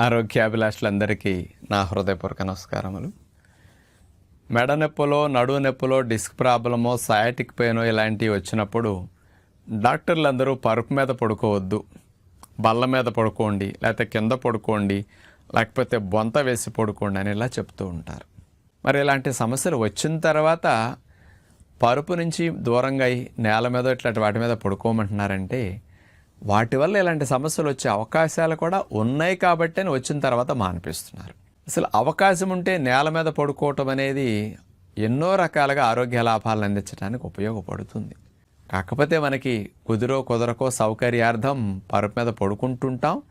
ఆరోగ్యాభిలాషులందరికీ నా హృదయపూర్వక నమస్కారములు. మెడ నొప్పులో నడువు నొప్పులో డిస్క్ ప్రాబ్లమో సయాటిక్ పెయిన్ ఇలాంటివి వచ్చినప్పుడు డాక్టర్లు అందరూ పరుపు మీద పడుకోవద్దు బల్ల మీద పడుకోండి లేకపోతే కింద పడుకోండి లేకపోతే బొంత వేసి పడుకోండి అని ఇలా చెప్తూ ఉంటారు. మరి ఇలాంటి సమస్యలు వచ్చిన తర్వాత పరుపు నుంచి దూరంగా అయి నేల మీద ఇట్లాంటి వాటి మీద పడుకోమంటున్నారంటే వాటి వల్ల ఇలాంటి సమస్యలు వచ్చే అవకాశాలు కూడా ఉన్నాయి కాబట్టి అని వచ్చిన తర్వాత మానిపిస్తున్నారు. అసలు అవకాశం ఉంటే నేల మీద పడుకోవటం అనేది ఎన్నో రకాలుగా ఆరోగ్య లాభాలను అందించడానికి ఉపయోగపడుతుంది. కాకపోతే మనకి కుదిరో కుదరకో సౌకర్యార్థం పరుపు మీద పడుకుంటుంటాం.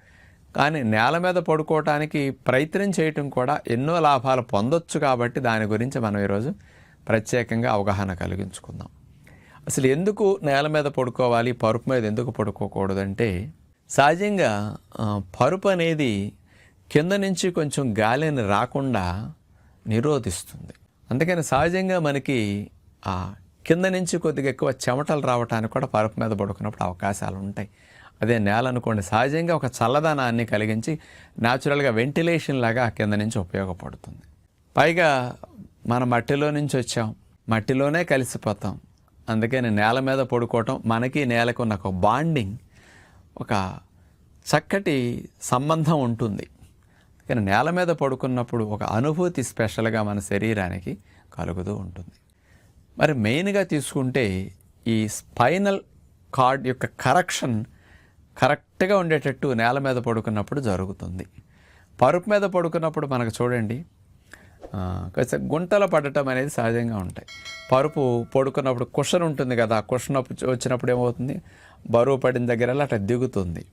కానీ నేల మీద పడుకోవటానికి ప్రయత్నం చేయటం కూడా ఎన్నో లాభాలు పొందొచ్చు కాబట్టి దాని గురించి మనం ఈరోజు ప్రత్యేకంగా అవగాహన కలిగించుకుందాం. అసలు ఎందుకు నేల మీద పడుకోవాలి పరుపు మీద ఎందుకు పడుకోకూడదంటే సహజంగా పరుపు అనేది కింద నుంచి కొంచెం గాలిని రాకుండా నిరోధిస్తుంది. అందుకని సహజంగా మనకి ఆ కింద నుంచి కొద్దిగా ఎక్కువ చెమటలు రావడానికి కూడా పరుపు మీద పడుకున్నప్పుడు అవకాశాలు ఉంటాయి. అదే నేల అనుకోండి సహజంగా ఒక చల్లదనాన్ని కలిగించి న్యాచురల్గా వెంటిలేషన్ లాగా కింద నుంచి ఉపయోగపడుతుంది. పైగా మన మట్టిలో నుంచి వచ్చాం మట్టిలోనే కలిసిపోతాం. అందుకని నేల మీద పడుకోవటం మనకి నేలకు ఉన్న ఒక బాండింగ్ ఒక చక్కటి సంబంధం ఉంటుంది. కానీ నేల మీద పడుకున్నప్పుడు ఒక అనుభూతి స్పెషల్గా మన శరీరానికి కలుగుతూ ఉంటుంది. మరి మెయిన్గా తీసుకుంటే ఈ స్పైనల్ కార్డ్ యొక్క కరెక్షన్ కరెక్ట్గా ఉండేటట్టు నేల మీద పడుకున్నప్పుడు జరుగుతుంది. పరుపు మీద పడుకున్నప్పుడు మనకు చూడండి ఆ, గుంటలు పడటం అనేది సహజంగా ఉంటాయి. పరుపు పడుకున్నప్పుడు కుషన్ ఉంటుంది కదా ఆ కుషన్ వచ్చినప్పుడు ఏమవుతుంది? బరువు పడిన దగ్గర అట్లా దిగుతుంది.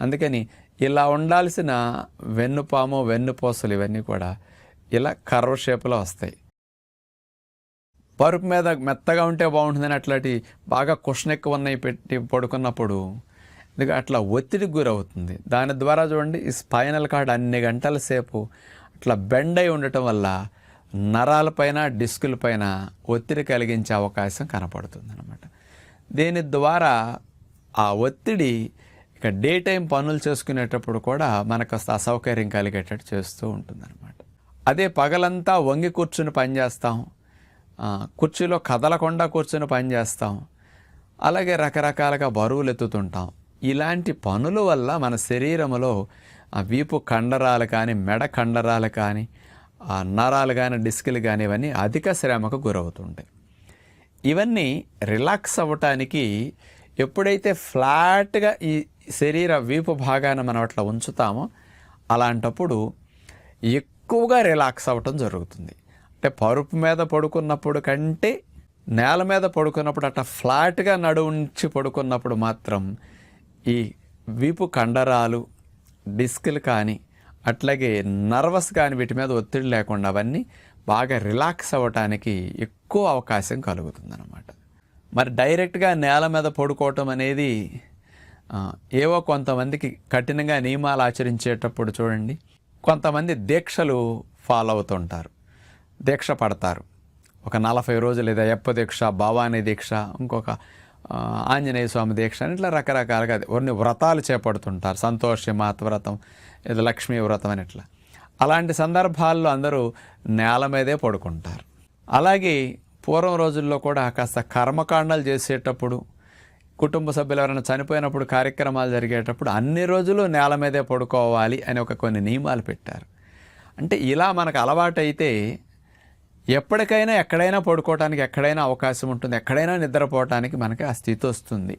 అందుకని ఇలా ఉండాల్సిన వెన్నుపాము వెన్నుపూసలు ఇవన్నీ కూడా ఇలా కర్వ షేపులో వస్తాయి. పరుపు మీద మెత్తగా ఉంటే బాగుంటుందని అట్లాంటి బాగా కుషన్ ఎక్కువ ఉన్నాయి పెట్టి పడుకున్నప్పుడు అట్లా ఒత్తిడికి గురవుతుంది. దాని ద్వారా చూడండి ఈ స్పైనల్ కార్డ్ అన్ని గంటల సేపు అట్లా బెండ్ అయి ఉండటం వల్ల నరాలపైన డిస్కుల పైన ఒత్తిడి కలిగించే అవకాశం కనపడుతుంది అనమాట దీని ద్వారా ఆ ఒత్తిడి ఇక డే టైం పనులు చేసుకునేటప్పుడు కూడా మనకు కాస్త అసౌకర్యం కలిగేటట్టు చేస్తూ ఉంటుంది అదే పగలంతా వంగి కూర్చుని పనిచేస్తాం కుర్చీలో కదలకుండా కూర్చుని పనిచేస్తాం అలాగే రకరకాలుగా బరువులు ఎత్తుతుంటాం. ఇలాంటి పనుల వల్ల మన శరీరంలో ఆ వీపు కండరాలు కానీ మెడ కండరాలు కానీ ఆ నరాలు కానీ డిస్కులు కానీ ఇవన్నీ అధిక శ్రమకు గురవుతుంటాయి. ఇవన్నీ రిలాక్స్ అవ్వటానికి ఎప్పుడైతే ఫ్లాట్గా ఈ శరీర వీపు భాగాన మనం అట్లా ఉంచుతామో అలాంటప్పుడు ఎక్కువగా రిలాక్స్ అవ్వటం జరుగుతుంది. అంటే పరుపు మీద పడుకున్నప్పుడు కంటే నేల మీద పడుకున్నప్పుడు అట్లా ఫ్లాట్గా నడు ఉంచి పడుకున్నప్పుడు మాత్రం ఈ వీపు కండరాలు డిస్కులు కానీ అట్లాగే నర్వస్ కానీ వీటి మీద ఒత్తిడి లేకుండా అవన్నీ బాగా రిలాక్స్ అవ్వటానికి ఎక్కువ అవకాశం కలుగుతుందన్నమాట. మరి డైరెక్ట్గా నేల మీద పడుకోవటం అనేది ఏవో కొంతమందికి కఠినంగా నియమాలు ఆచరించేటప్పుడు చూడండి కొంతమంది దీక్షలు ఫాలో అవుతుంటారు దీక్ష పడతారు. ఒక నలభై రోజులు లేదా ఎప్ప దీక్ష భవానీ దీక్ష ఇంకొక ఆంజనేయ స్వామి దీక్ష అని ఇట్లా రకరకాలుగా కొన్ని వ్రతాలు చేపడుతుంటారు. సంతోషి మాత వ్రతం లక్ష్మీ వ్రతం అని ఇట్లా. అలాంటి సందర్భాల్లో అందరూ నేల మీదే పడుకుంటారు. అలాగే పూర్వం రోజుల్లో కూడా కాస్త కర్మకాండాలు చేసేటప్పుడు కుటుంబ సభ్యులు ఎవరైనా చనిపోయినప్పుడు కార్యక్రమాలు జరిగేటప్పుడు అన్ని రోజులు నేల మీదే పడుకోవాలి అని ఒక కొన్ని నియమాలు పెట్టారు. అంటే ఇలా మనకు అలవాటైతే ఎప్పటికైనా ఎక్కడైనా పడుకోవటానికి ఎక్కడైనా అవకాశం ఉంటుంది. ఎక్కడైనా నిద్రపోవటానికి మనకి ఆ స్థితి వస్తుంది.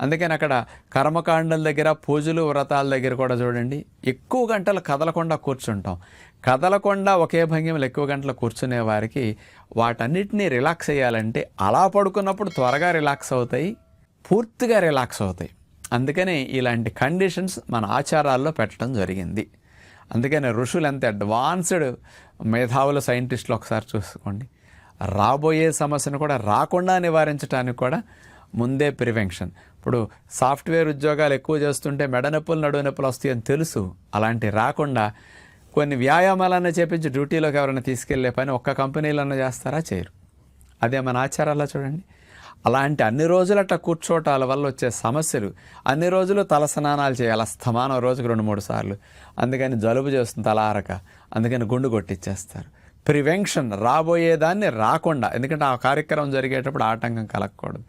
అందుకని అక్కడ కర్మకాండల దగ్గర పూజలు వ్రతాల దగ్గర కూడా చూడండి. ఎక్కువ గంటలు కదలకుండా కూర్చుంటాం. కదలకుండా ఒకే భంగిమలు ఎక్కువ గంటలు కూర్చునే వారికి వాటన్నిటినీ రిలాక్స్ అయ్యాలంటే అలా పడుకున్నప్పుడు త్వరగా రిలాక్స్ అవుతాయి పూర్తిగా రిలాక్స్ అవుతాయి. అందుకని ఇలాంటి కండిషన్స్ మన ఆచారాల్లో పెట్టడం జరిగింది. అందుకని ఋషులు ఎంత అడ్వాన్స్డ్ మేధావుల సైంటిస్టులు ఒకసారి చూసుకోండి. రాబోయే సమస్యను కూడా రాకుండా నివారించడానికి కూడా ముందే ప్రివెన్షన్. ఇప్పుడు సాఫ్ట్వేర్ ఉద్యోగాలు ఎక్కువ చేస్తుంటే మెడ నొప్పులు నడువు నొప్పులు వస్తాయని తెలుసు. అలాంటి రాకుండా కొన్ని వ్యాయామాలన్నా చేపించి డ్యూటీలోకి ఎవరైనా తీసుకెళ్ళే పని ఒక్క కంపెనీలన్నా చేస్తారా? చేయరు. అదే మన ఆచారాల్లో చూడండి. అలాంటి అన్ని రోజులు కూర్చోటాల వల్ల వచ్చే సమస్యలు. అన్ని రోజులు తల స్నానాలు చేయాలి? స్తమానం రోజుకు రెండు మూడు సార్లు. అందుకని జలుబు చేస్తుంది తలారక అందుకని గుండు కొట్టిచ్చేస్తారు. ప్రివెన్షన్ రాబోయేదాన్ని రాకుండా. ఎందుకంటే ఆ కార్యక్రమం జరిగేటప్పుడు ఆటంకం కలగకూడదు.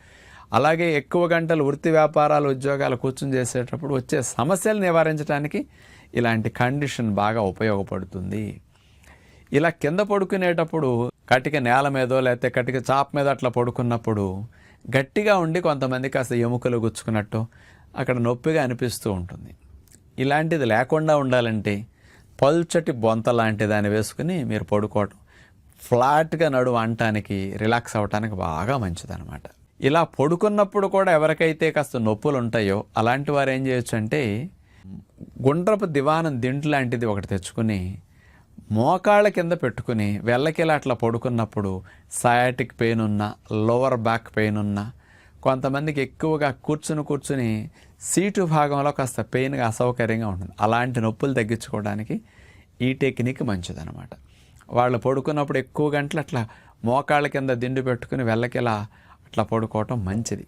అలాగే ఎక్కువ గంటలు వృత్తి వ్యాపారాలు ఉద్యోగాలు కూర్చుని చేసేటప్పుడు వచ్చే సమస్యలు నివారించడానికి ఇలాంటి కండిషన్ బాగా ఉపయోగపడుతుంది. ఇలా కింద పడుకునేటప్పుడు కటిక నేల మీదో లేకపోతే కటిక చాప మీద అట్లా పడుకున్నప్పుడు గట్టిగా ఉండి కొంతమంది కాస్త ఎముకలు గుచ్చుకున్నట్టు అక్కడ నొప్పిగా అనిపిస్తూ ఉంటుంది. ఇలాంటిది లేకుండా ఉండాలంటే పల్చటి బొంత లాంటి దాన్ని వేసుకుని మీరు పడుకోవటం ఫ్లాట్గా నడువు అనటానికి రిలాక్స్ అవ్వటానికి బాగా మంచిదన్నమాట. ఇలా పడుకున్నప్పుడు కూడా ఎవరికైతే కాస్త నొప్పులు ఉంటాయో అలాంటి వారు ఏం చేయొచ్చు అంటే గుండ్రపు దివానం దిండు లాంటిది ఒకటి తెచ్చుకుని మోకాళ్ళ కింద పెట్టుకుని వెళ్ళకిలా అట్లా పడుకున్నప్పుడు సయాటిక్ పెయిన్ ఉన్న లోవర్ బ్యాక్ పెయిన్ ఉన్న కొంతమందికి ఎక్కువగా కూర్చుని కూర్చుని సీటు భాగంలో కాస్త పెయిన్గా అసౌకర్యంగా ఉంటుంది. అలాంటి నొప్పులు తగ్గించుకోవడానికి ఈ టెక్నిక్ మంచిదనమాట వాళ్ళు పడుకున్నప్పుడు ఎక్కువ గంటలు అట్లా మోకాళ్ళ కింద దిండు పెట్టుకుని వెళ్ళకిలా అట్లా పడుకోవటం మంచిది.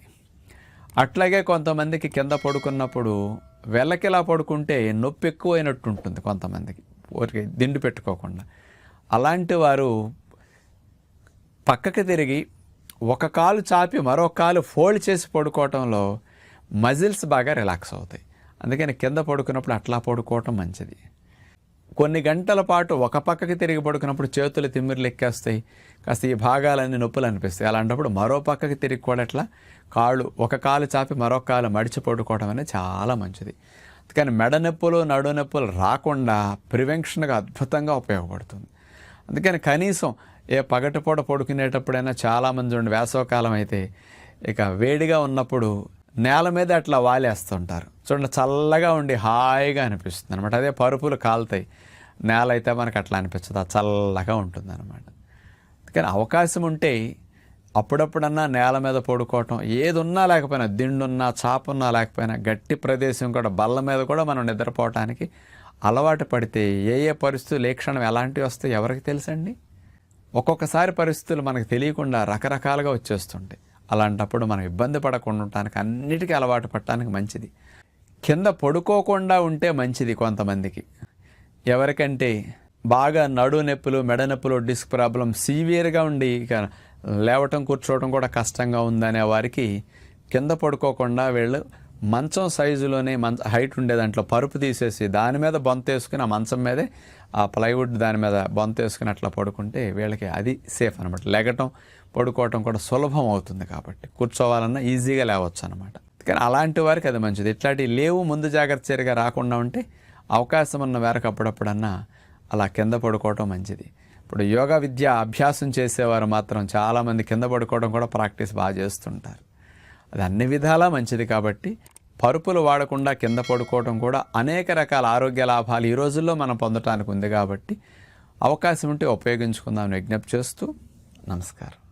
అట్లాగే కొంతమందికి కింద పడుకున్నప్పుడు వెళ్ళకిలా పడుకుంటే నొప్పి ఎక్కువైనట్టు ఉంటుంది కొంతమందికి. ఊరికి దిండు పెట్టుకోకుండా. అలాంటి వారు పక్కకి తిరిగి ఒక కాలు చాపి మరో కాలు ఫోల్డ్ చేసి పడుకోవటంలో మజిల్స్ బాగా రిలాక్స్ అవుతాయి. అందుకని కింద పడుకున్నప్పుడు అట్లా పడుకోవటం మంచిది. కొన్ని గంటల పాటు ఒక పక్కకి తిరిగి పడుకున్నప్పుడు చేతులు తిమ్మిర్లు ఎక్కేస్తాయి. కాస్త ఈ భాగాలన్నీ నొప్పులు అనిపిస్తాయి. అలాంటప్పుడు మరో పక్కకి తిరిగి కూడా అట్లా కాళ్ళు ఒక కాలు చాపి మరో కాలు మడిచి పడుకోవడం అనేది చాలా మంచిది. కానీ మెడ నొప్పులు నడు నొప్పులు రాకుండా ప్రివెన్షన్గా అద్భుతంగా ఉపయోగపడుతుంది. అందుకని కనీసం ఏ పగటిపూట పడుకునేటప్పుడైనా చాలామంది ఉండి వేసవకాలం అయితే ఇక వేడిగా ఉన్నప్పుడు నేల మీద అట్లా వాలేస్తుంటారు. చూడండి చల్లగా ఉండి హాయిగా అనిపిస్తుంది అనమాట అదే పరుపులు కాలుతాయి. నేల అయితే మనకు అట్లా అనిపించదు చల్లగా ఉంటుంది అనమాట కానీ అవకాశం ఉంటే అప్పుడప్పుడన్నా నేల మీద పడుకోవటం ఏది ఉన్నా లేకపోయినా దిండున్నా చాపున్నా లేకపోయినా గట్టి ప్రదేశం కూడా బల్ల మీద కూడా మనం నిద్రపోవటానికి అలవాటు పడితే ఏ ఏ పరిస్థితులు ఏ క్షణం ఎలాంటివి వస్తాయి ఎవరికి తెలుసండి? ఒక్కొక్కసారి పరిస్థితులు మనకు తెలియకుండా రకరకాలుగా వచ్చేస్తుంటాయి. అలాంటప్పుడు మనం ఇబ్బంది పడకుండా ఉండటానికి అన్నిటికీ అలవాటు పడటానికి మంచిది. కింద పడుకోకుండా ఉంటే మంచిది కొంతమందికి. ఎవరికంటే బాగా నడు నొప్పులు మెడ నొప్పులు డిస్క్ ప్రాబ్లం సీవియర్గా ఉండి ఇక లేవటం కూర్చోవడం కూడా కష్టంగా ఉందనే వారికి కింద పడుకోకుండా వీళ్ళు మంచం సైజులోనే మంచ హైట్ ఉండే దాంట్లో పరుపు తీసేసి దాని మీద బొంత వేసుకుని ఆ మంచం మీదే ఆ ప్లైవుడ్ దాని మీద బొంత వేసుకుని అట్లా పడుకుంటే వీళ్ళకి అది సేఫ్ అనమాట లెగటం పడుకోవటం కూడా సులభం అవుతుంది కాబట్టి. కూర్చోవాలన్నా ఈజీగా లేవచ్చు అనమాట కానీ అలాంటి వారికి అది మంచిది. ఇట్లాంటివి లేవు ముందు జాగ్రత్త చర్యగా రాకుండా ఉంటే అవకాశం ఉన్న మేరకు అప్పుడప్పుడన్నా అలా కింద పడుకోవటం మంచిది. ఇప్పుడు యోగా విద్య అభ్యాసం చేసేవారు మాత్రం చాలామంది కింద పడుకోవడం కూడా ప్రాక్టీస్ బాగా చేస్తుంటారు. అది అన్ని విధాలా మంచిది కాబట్టి పరుపులు వాడకుండా కింద పడుకోవడం కూడా అనేక రకాల ఆరోగ్య లాభాలు ఈ రోజుల్లో మనం పొందటానికి ఉంది కాబట్టి అవకాశం ఉంటే ఉపయోగించుకుందామని విజ్ఞప్తి చేస్తూ నమస్కారం.